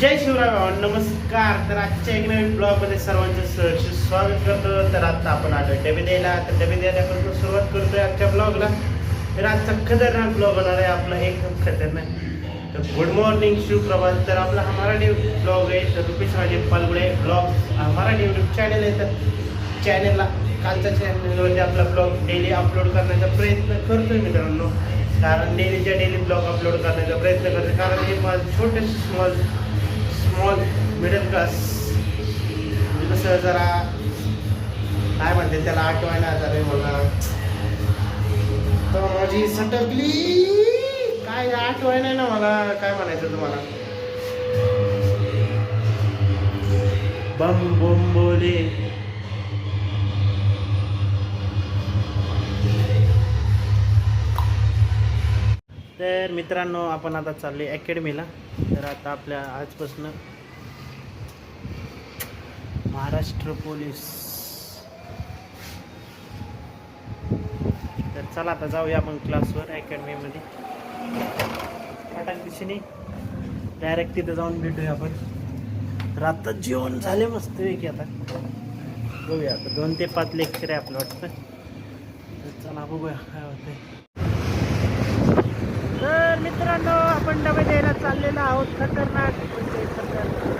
जय शिवराय नमस्कार. तर आजच्या एक नवीन ब्लॉगमध्ये सर्वांचं सहर्ष स्वागत करतो. तर आता आपण आलो डबे द्यायला तर डबे द्यायला सुरुवात करतोय आजच्या ब्लॉगला. तर आजचा खतरनाक ब्लॉग होणार आहे. आपला एकदम खतरनाक. तर गुड मॉर्निंग शिवप्रभात तर आपला हा मराठी ब्लॉग आहे. तर रुपेश माझे पालगुडे ब्लॉग हा मराठी यूट्यूब चॅनल आहे. तर चॅनलला कालच्या चॅनलवरती आपला ब्लॉग डेली अपलोड करण्याचा प्रयत्न करतोय मित्रांनो. कारण डेलीच्या डेली ब्लॉग अपलोड करण्याचा प्रयत्न करतो कारण हे माझं छोटेसे स्मॉल स्मॉल मिडल क्लास कसं जरा काय म्हणते त्याला आठवायला आजार मला तर माझी सटकली. काय आठवाय नाही ना मला काय म्हणायचं तुम्हाला? बम बम बोले. तर मित्रांनो आपण आता चालले अकॅडमीला. तर आता आपल्या आजपासून महाराष्ट्र पोलीस. तर चला आता जाऊया आपण क्लासवर अकॅडमीमध्ये. फाटाक डायरेक्ट तिथं जाऊन भेटूया आपण. तर आता जेवण झाले मस्त की आता. बघूया आता दोन ते पाच लेक्चर आहे आपलं वाटतं. तर चला बघूया काय होतं तर मित्रांनो आपण डबे द्यायला चाललेलो आहोत. खतरनाक. म्हणजे खतरनाक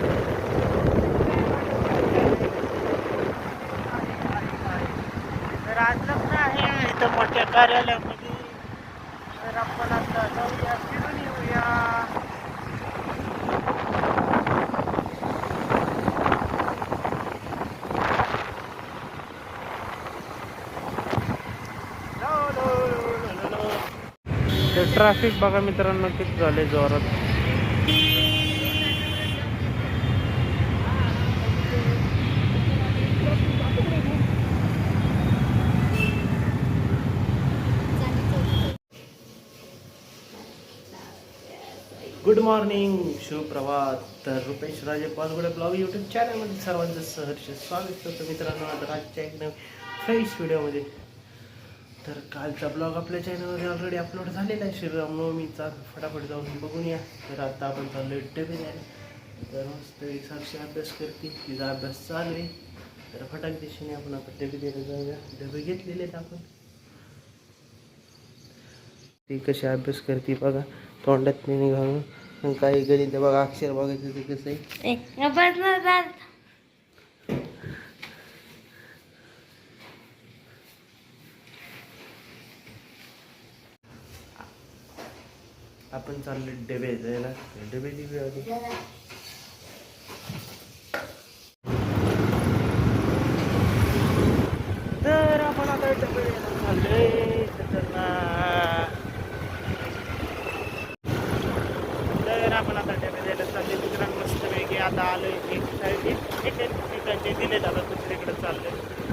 तर आज लग्न आहे. इथं मोठ्या कार्यालयामध्ये. तर आपण आता जाऊया. ट्रॅफिक बघा मित्रांनो किती झाले जोरात. गुड मॉर्निंग शुभप्रभात तर रुपेश राजे पालगुडे ब्लॉग यूट्यूब चॅनलमध्ये सर्वांचं सहर्ष स्वागत करतो मित्रांनो. आता आजच्या एक नवीन फ्रेश व्हिडिओमध्ये तर कालचा ब्लॉग आपल्या चॅनलमध्ये ऑलरेडी अपलोड झालेला आहे. श्रीरामनवमीचा फटाफट जाऊन बघून या. तर आता आपण चाललो डबे द्यायला तर मस्त एक साक्षी अभ्यास करते तिचा अभ्यास चालू आहे. तर फटाक दिशेने आपण आता डबे द्यायला जाऊया. डबे घेतलेले आहेत आपण. ती कशी अभ्यास करते बघा. तोंडात नाही घालून. काही गणित बघा. अक्षर बघायचं ते कसं आहे? आपण चालले डबे जायला. डबे दिवे तर आपण आता डबे द्यायला तर आपण आता डबे द्यायला चालले मित्रांनो मस्त वेगळे आता आलोय एक साईड एक एक ठिकाणचे दिले आता दुसरीकडे चाललंय.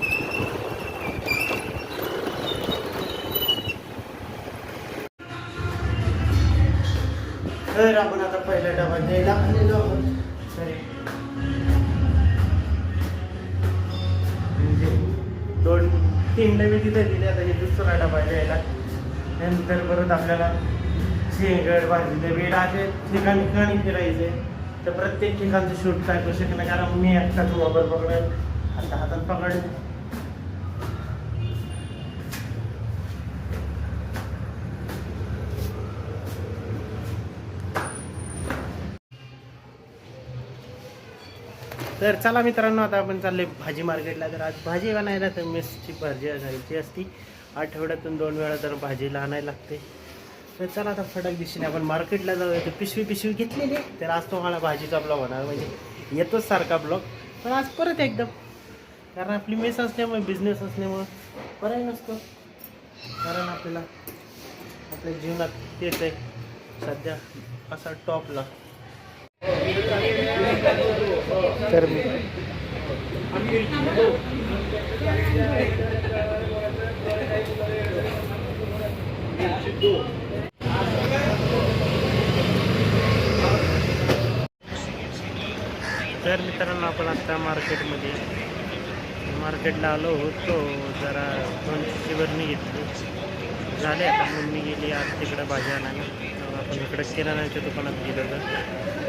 तर आपण आता पहिला डबा द्यायला आलेलो सॉरी म्हणजे दोन तीन डबे तिथे दिले आता हे दुसरा डबा द्यायला. नंतर परत आपल्याला सिंहगड भाजी बीड असे ठिकाणी ठिकाणी फिरायचे. तर प्रत्येक ठिकाणचं शूट काय करू शकत कारण मी एकटाच मोबाईल पकडेल आता हातात पकडेल तर चला मित्रांनो आता आपण चालले भाजी मार्केटला. तर आज भाजी बनायला तर मेसची भाजी घ्यायची असती. आठवड्यातून दोन वेळा तर भाजीला आणायला लागते. तर चला आता फटक दिशेने आपण मार्केटला जाऊया. तर पिशवी पिशवी घेतलेली. तर आज तुम्हाला भाजीचा ब्लॉग होणार म्हणजे येतोच सारखा ब्लॉग पण आज परत एकदम. कारण आपली मेस असल्यामुळे बिझनेस असल्यामुळं पर्याय नसतो. कारण आपल्याला आपल्या जीवनात तेच आहे. सध्या असा टॉपला तर तर मित्रांनो आपण आता मार्केटमध्ये मार्केटला आलो होतो. जरा दोनशेवर शिवरणी घेतली. झाले आता. मम्मी गेली आज तिकडं भाजी आणायला आपण इकडं किराणाच्या दुकानात गेलो तर